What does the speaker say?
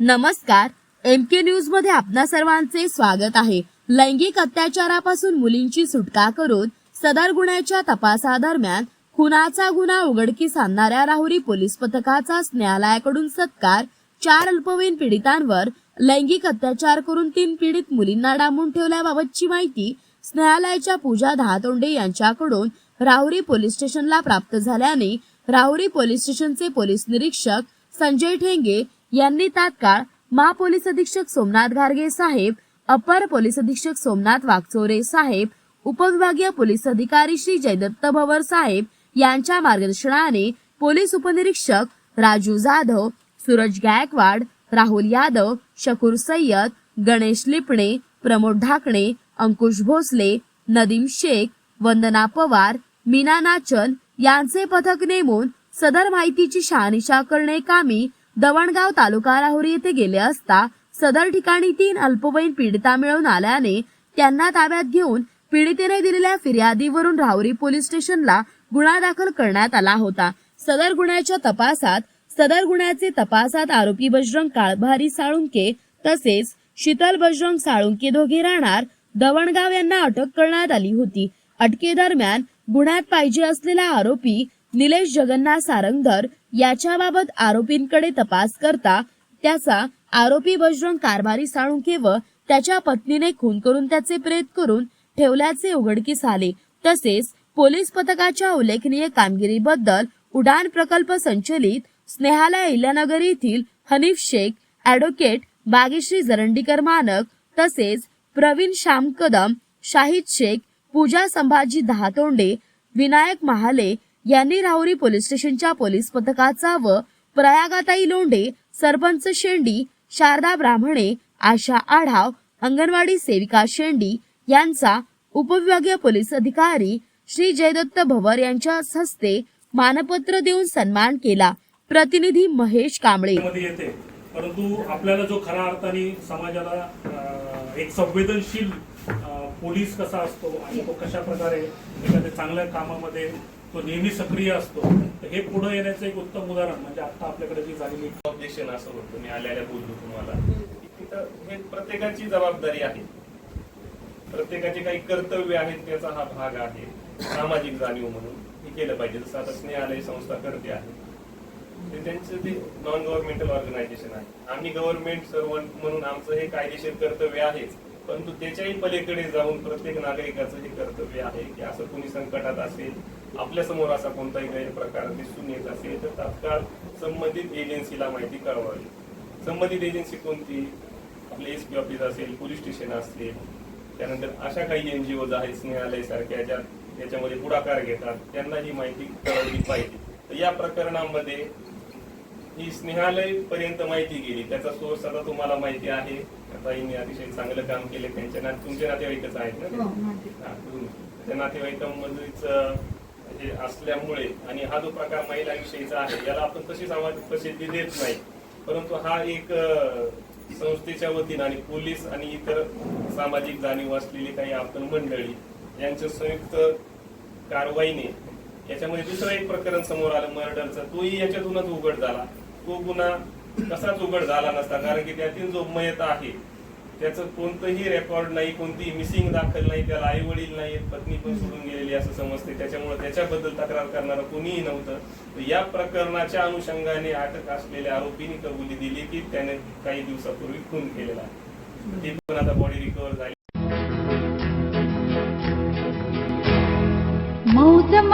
नमस्कार एम के न्यूजमध्ये आपणा सर्वांचे स्वागत आहे. लैंगिक अत्याचारापासून मुलींची सुटका करून सदर गुन्ह्याच्या तपासादरम्यान खुनाचा गुन्हा उघडकीस आणणाऱ्या राहुरी पोलीस पथकाचा न्यायालयाकडून सत्कार चार अल्पवयीन पीडितांवर लैंगिक अत्याचार करून तीन पीडित मुलींना डांबून ठेवल्याबाबतची माहिती स्नेहालयाच्या पूजा दहातोंडे यांच्याकडून राहुरी पोलीस स्टेशनला प्राप्त झाल्याने राहुरी पोलीस स्टेशनचे पोलीस निरीक्षक संजय ठेंगे यांनी तात्काळ महापोलीस अधीक्षक सोमनाथ गार्गे साहेब अपर पोलीस अधीक्षक सोमनाथ वागचोरे साहेब उपविभागीय पोलीस अधिकारी श्री जयदत्त भवर साहेब यांच्या मार्गदर्शनाने पोलीस उपनिरीक्षक राजू जाधव सूरज गायकवाड राहुल यादव शकूर सय्यद गणेश लिपणे प्रमोद ढाकणे अंकुश भोसले नदीम शेख वंदना पवार मीना नाचन यांचे पथक नेमून सदर माहितीची शहानिशा करणे कामी दवणगाव तालुका राहुरी येथे गेले असता सदर ठिकाणी तीन अल्पवयीन पीडिता मिळून आल्याने त्यांना ताब्यात घेऊन पीडितेने दिलेल्या फिर्यादीवरून राहुरी पोलीस स्टेशनला गुन्हा दाखल करण्यात आला होता. सदर गुन्ह्याच्या तपासात सदर गुन्ह्याचे तपासात आरोपी बजरंग काळभारी साळुंके तसेच शीतल बजरंग साळुंके दोघे राहणार. दवणगाव यांना अटक करण्यात आली होती. अटकेदरम्यान गुन्ह्यात पाहिजे असलेला आरोपी निलेश जगन्नाथ सारंगधर याच्याबाबत आरोपींकडे तपास करता त्याचा आरोपी बजरंग कारभारी साळुंके व त्याच्या पत्नीने खून करून त्याचे प्रेत करून ठेवल्याचे उघडकीस आले. तसेच पोलीस पथकाच्या उल्लेखनीय कामगिरीबद्दल उडान प्रकल्प संचलित स्नेहाला इल्यानगर येथील हनीफ शेख ऍडव्होकेट बागेश्री जरंडीकर मानक तसेच प्रवीण श्याम कदम शाहिद शेख पूजा संभाजी दहातोंडे विनायक महाले यांनी राहुरी पोलीस स्टेशनच्या पोलीस पथकाचा व प्रयागाताई लोंढे सरपंच शेंडी शारदा ब्राह्मणे आशा आढाव अंगणवाडी सेविका शेंडी यांचा उपविभागीय पोलीस अधिकारी श्री जयदत्त भवर यांच्या हस्ते मानपत्र देऊन सन्मान केला. प्रतिनिधी महेश कांबळे. येते. परंतु आपल्याला जो खऱ्या अर्थाने समाजाला एक संवेदनशील पोलीस कसा असतो आणि तो कशा प्रकारे एखाद्या चांगल्या कामामध्ये तो नेहमी सक्रिय असतो तर हे पुढे येण्याचं एक उत्तम उदाहरण म्हणजे आता आपल्याकडे जी झालेली ऑब्जेक्शन असं होतं मी आल्याला बोललो तुम्हाला. तिथं हे प्रत्येकाची जबाबदारी आहे. प्रत्येकाचे काही कर्तव्य आहेत त्याचा हा भाग आहे. सामाजिक जाणीव म्हणून हे केलं पाहिजे. जसं आता स्नेहालय संस्था करते आहे. ते त्यांचं ते नॉन गव्हर्नमेंटल ऑर्गनायझेशन आहे. आम्ही गव्हर्नमेंट सर्वंट म्हणून आमचं हे कायदेशीर कर्तव्य आहेच. परंतु त्याच्याही पलीकडे जाऊन प्रत्येक नागरिकाचं हे कर्तव्य आहे की असं कोणी संकटात असेल आपल्यासमोर असा कोणताही गैरप्रकार दिसून येत असेल तर तात्काळ संबंधित एजन्सीला माहिती कळवावी. संबंधित एजन्सी कोणती? आपले एस पी ऑफिस असेल पोलीस स्टेशन असेल त्यानंतर अशा काही एनजीओ आहेत स्नेहालय सारख्या ज्या त्याच्यामध्ये पुढाकार घेतात त्यांना ही माहिती कळवली पाहिजे. तर या प्रकरणामध्ये ही स्नेहालय पर्यंत माहिती गेली. त्याचा सोर्स आता तुम्हाला माहिती आहे. ताईंनी अतिशय चांगलं काम केले. त्यांच्या ना तुमचे नातेवाईकच आहेत ना? हा. त्या नातेवाईकांमध्येच हे असल्यामुळे आणि हा जो प्रकार महिलांविषयीचा आहे याला आपण तशी समाज प्रसिद्धी देत नाही. परंतु हा एक संस्थेच्या वतीनं आणि पोलीस आणि इतर सामाजिक जाणीव असलेली काही आपण मंडळी यांच्या संयुक्त कारवाईने याच्यामध्ये दुसरं एक प्रकरण समोर आलं मर्डरचं. तोही याच्यातूनच उघड झाला. तो गुन्हा कसाच उघड झाला नसता कारण की त्यातील जो मयत आहे त्याचं कोणतंही रेकॉर्ड नाही कोणतीही मिसिंग दाखल नाही त्याला आई वडील नाही पत्नी पण सोडून गेलेली असं समजते. त्याच्यामुळे त्याच्याबद्दल तक्रार करणारं कोणीही नव्हतं. या प्रकरणाच्या अनुषंगाने अटक असलेल्या आरोपीने कबुली दिली की त्याने काही दिवसापूर्वी खून केलेला ती पण आता बॉडी रिकव्हर झाली.